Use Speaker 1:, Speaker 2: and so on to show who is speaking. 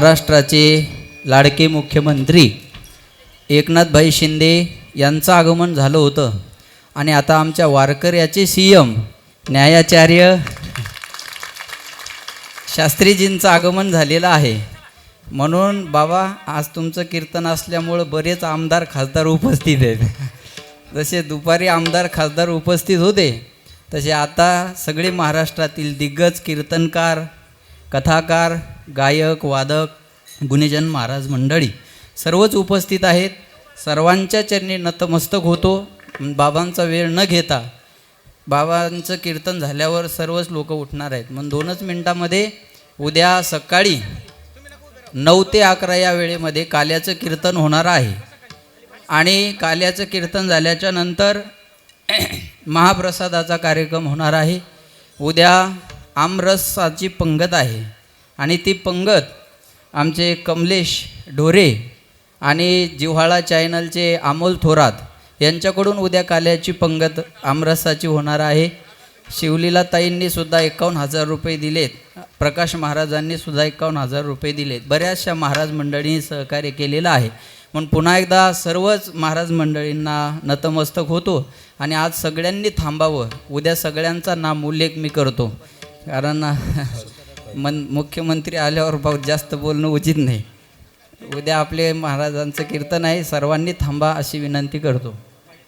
Speaker 1: महाराष्ट्राचे लाडके मुख्यमंत्री एकनाथभाई शिंदे यांचं आगमन झालं होतं. आणि आता आमच्या वारकऱ्याचे सी एम न्यायाचार्य शास्त्रीजींचं आगमन झालेलं आहे. म्हणून बाबा आज तुमचं कीर्तन असल्यामुळं बरेच आमदार खासदार उपस्थित आहेत. जसे दुपारी आमदार खासदार उपस्थित होते तसे आता सगळे महाराष्ट्रातील दिग्गज कीर्तनकार कथाकार गायक वादक गुणीजन महाराज मंडळी सर्वच उपस्थित आहेत. सर्वांच्या चरणी नतमस्तक होतो. बाबांचा वेळ न घेता बाबांचं कीर्तन झाल्यावर सर्वच लोक उठणार आहेत. मग दोनच मिनटामध्ये उद्या सकाळी नऊ ते अकरा या वेळेमध्ये काल्याचं कीर्तन होणार आहे. आणि काल्याचं कीर्तन झाल्याच्यानंतर महाप्रसादाचा कार्यक्रम होणार आहे. उद्या आमरसाची पंगत आहे. आणि ती पंगत आमचे कमलेश ढोरे आणि जिव्हाळा चॅनलचे अमोल थोरात यांच्याकडून उद्या काल्याची पंगत आमरसाची होणार आहे. शिवलीला ताईंनी सुद्धा एकावन्न हजार रुपये दिलेत. प्रकाश महाराजांनी सुद्धा एकावन्न हजार रुपये दिलेत. बऱ्याचशा महाराज मंडळींनी सहकार्य केलेलं आहे. म्हणून पुन्हा एकदा सर्वच महाराज मंडळींना नतमस्तक होतो आणि आज सगळ्यांनी थांबावं. उद्या सगळ्यांचा नाम उल्लेख मी करतो. कारण मन मुख्यमंत्री आल्यावर बहुत जास्त बोलणं उचित नाही. उद्या आपले महाराजांचं कीर्तन आहे सर्वांनी थांबा अशी विनंती करतो.